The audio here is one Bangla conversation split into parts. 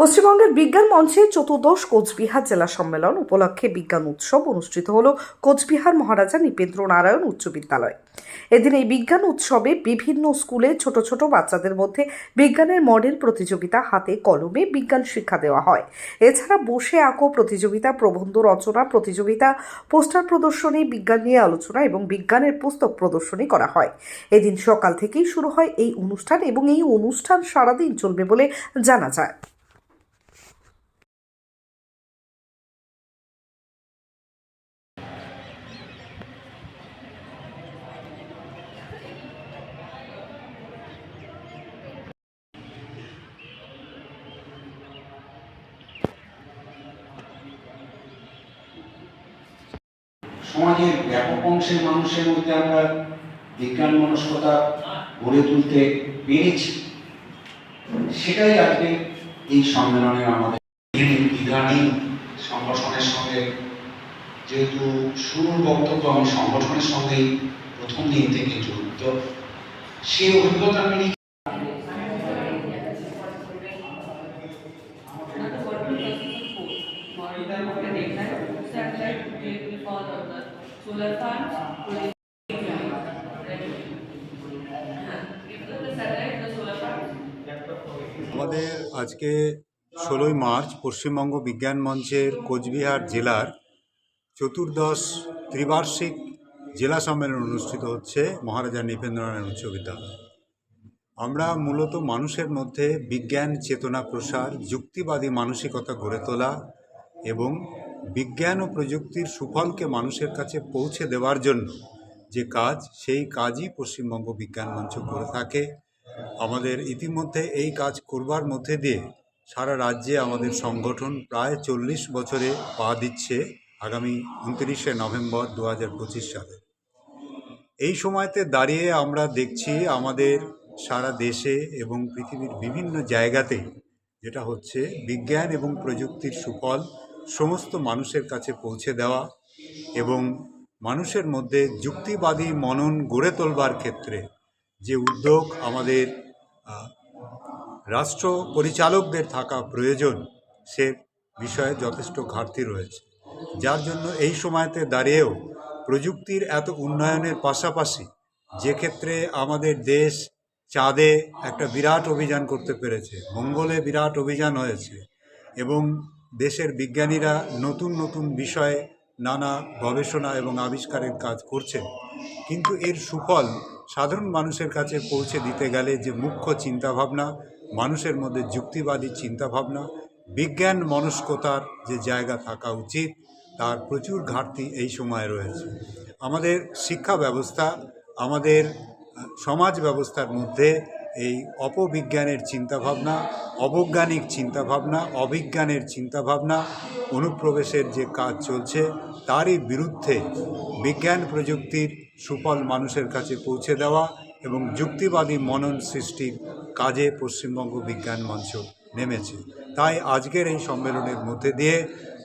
পশ্চিমবঙ্গের বিজ্ঞান মঞ্চে চতুর্দশ কোচবিহার জেলা সম্মেলন উপলক্ষে বিজ্ঞান উৎসব অনুষ্ঠিত হল কোচবিহার মহারাজা নৃপেন্দ্র নারায়ণ উচ্চ বিদ্যালয়। এদিন এই বিজ্ঞান উৎসবে বিভিন্ন স্কুলে ছোট ছোট বাচ্চাদের মধ্যে বিজ্ঞানের মডেল প্রতিযোগিতা হাতে কলমে বিজ্ঞান শিক্ষা দেওয়া হয়। এছাড়া বসে আঁকো প্রতিযোগিতা, প্রবন্ধ রচনা প্রতিযোগিতা, পোস্টার প্রদর্শনী, বিজ্ঞান নিয়ে আলোচনা এবং বিজ্ঞানের পুস্তক প্রদর্শনী করা হয়। এদিন সকাল থেকেই শুরু হয় এই অনুষ্ঠান এবং এই অনুষ্ঠান সারাদিন চলবে বলে জানা যায়। সমাজের ব্যাপক অংশের মানুষের মধ্যে আমরা বিজ্ঞান মনস্কতা গড়ে তুলতে পেরেছি। সেটাই আজকে এই সম্মেলনে আমাদের ইদানিং সংগঠনের সঙ্গে, যেহেতু শুরুর বক্তব্য আমি সংগঠনের সঙ্গেই প্রথম দিন থেকে জড়িত, সেই অভিজ্ঞতা আমি আমাদের আজকে ষোলোই মার্চ পশ্চিমবঙ্গ বিজ্ঞান মঞ্চের কোচবিহার জেলার চতুর্দশ ত্রিবার্ষিক জেলা সম্মেলন অনুষ্ঠিত হচ্ছে মহারাজা নৃপেন্দ্রনারায়ণ উচ্চ বিদ্যালয়। আমরা মূলত মানুষের মধ্যে বিজ্ঞান, চেতনা, প্রসার, যুক্তিবাদী মানসিকতা গড়ে তোলা এবং বিজ্ঞান ও প্রযুক্তির সুফলকে মানুষের কাছে পৌঁছে দেওয়ার জন্য যে কাজ, সেই কাজই পশ্চিমবঙ্গ বিজ্ঞান মঞ্চ করে থাকে। আমাদের ইতিমধ্যে এই কাজ করবার মধ্যে দিয়ে সারা রাজ্যে আমাদের সংগঠন প্রায় চল্লিশ বছরে পা দিচ্ছে আগামী উনত্রিশে নভেম্বর দু হাজার পঁচিশ সালে। এই সময়তে দাঁড়িয়ে আমরা দেখছি আমাদের সারা দেশে এবং পৃথিবীর বিভিন্ন জায়গাতে যেটা হচ্ছে বিজ্ঞান এবং প্রযুক্তির সুফল সমস্ত মানুষের কাছে পৌঁছে দেওয়া এবং মানুষের মধ্যে যুক্তিবাদী মনন গড়ে তোলবার ক্ষেত্রে যে উদ্যোগ আমাদের রাষ্ট্র পরিচালকদের থাকা প্রয়োজন সে বিষয়ে যথেষ্ট ঘাটতি রয়েছে। যার জন্য এই সময়তে দাঁড়িয়েও প্রযুক্তির এত উন্নয়নের পাশাপাশি যে ক্ষেত্রে আমাদের দেশ চাঁদে একটা বিরাট অভিযান করতে পেরেছে, মঙ্গলে বিরাট অভিযান হয়েছে এবং দেশের বিজ্ঞানীরা নতুন নতুন বিষয়ে নানা গবেষণা এবং আবিষ্কারের কাজ করছেন। কিন্তু এর সুফল সাধারণ মানুষের কাছে পৌঁছে দিতে গেলে যে মুখ্য চিন্তাভাবনা, মানুষের মধ্যে যুক্তিবাদী চিন্তাভাবনা, বিজ্ঞান মনস্কতার যে জায়গা থাকা উচিত, তার প্রচুর ঘাটতি এই সময়ে রয়েছে। আমাদের শিক্ষা ব্যবস্থা, আমাদের সমাজ ব্যবস্থার মধ্যে এই অপবিজ্ঞানের চিন্তাভাবনা, অবৈজ্ঞানিক চিন্তাভাবনা, অবিজ্ঞানের চিন্তাভাবনা, অনুপ্রবেশের যে কাজ চলছে, তারই বিরুদ্ধে বিজ্ঞান প্রযুক্তির সুফল মানুষের কাছে পৌঁছে দেওয়া এবং যুক্তিবাদী মনন সৃষ্টির কাজে পশ্চিমবঙ্গ বিজ্ঞান মঞ্চ নেমেছে। তাই আজকের এই সম্মেলনের মধ্যে দিয়ে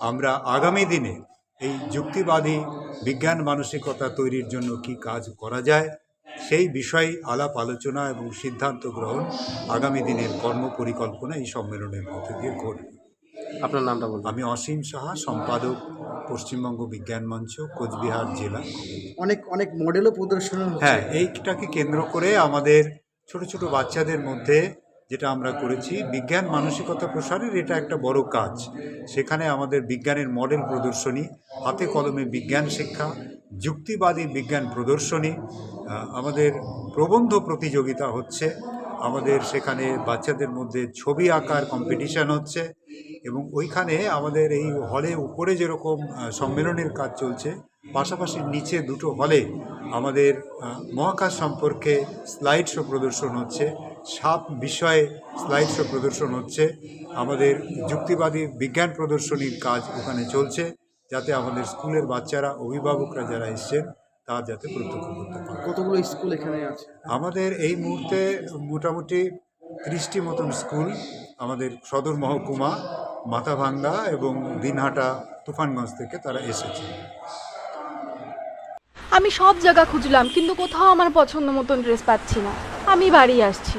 আমরা আগামী দিনে এই যুক্তিবাদী বিজ্ঞান মানসিকতা তৈরির জন্য কি কাজ করা যায় সেই বিষয়ে আলাপ আলোচনা এবং সিদ্ধান্ত গ্রহণ আগামী দিনের কর্মপরিকল্পনা এই সম্মেলনের মধ্যে দিয়ে ঘটবে। আপনার নামটা বলবেন আমি অসীম সাহা সম্পাদক পশ্চিমবঙ্গ বিজ্ঞান মঞ্চ কোচবিহার জেলা অনেক অনেক মডেলও প্রদর্শন হ্যাঁ এইটাকে কেন্দ্র করে আমাদের ছোট ছোট বাচ্চাদের মধ্যে যেটা আমরা করেছি বিজ্ঞান মানসিকতা প্রসারের এটা একটা বড় কাজ। সেখানে আমাদের বিজ্ঞানের মডেল প্রদর্শনী হাতে কলমে বিজ্ঞান শিক্ষা যুক্তিবাদী বিজ্ঞান প্রদর্শনী আমাদের প্রবন্ধ প্রতিযোগিতা হচ্ছে। আমাদের সেখানে বাচ্চাদের মধ্যে ছবি আঁকার কম্পিটিশান হচ্ছে এবং ওইখানে আমাদের এই হলে উপরে যেরকম সম্মেলনের কাজ চলছে, পাশাপাশি নিচে দুটো হলে আমাদের মহাকাশ সম্পর্কে স্লাইড শো প্রদর্শন হচ্ছে, সাপ বিষয়ে স্লাইড শো প্রদর্শন হচ্ছে, আমাদের যুক্তিবাদী বিজ্ঞান প্রদর্শনীর কাজ ওখানে চলছে, যাতে আমাদের স্কুলের বাচ্চারা, অভিভাবকরা যারা এসছেন তার যাতে প্রত্যক্ষ করতে পারে। কতগুলো স্কুল এখানে আছে? আমাদের এই মুহূর্তে মোটামুটি ত্রিশটি মতন স্কুল আমাদের সদর মহকুমা মাথাভাঙ্গা এবং দিনহাটা তুফানগঞ্জ থেকে তারা এসেছে। আমি সব জায়গা খুঁজলাম কিন্তু কোথাও আমার পছন্দ মতন ড্রেস পাচ্ছি না। আমি বাড়ি আসছি।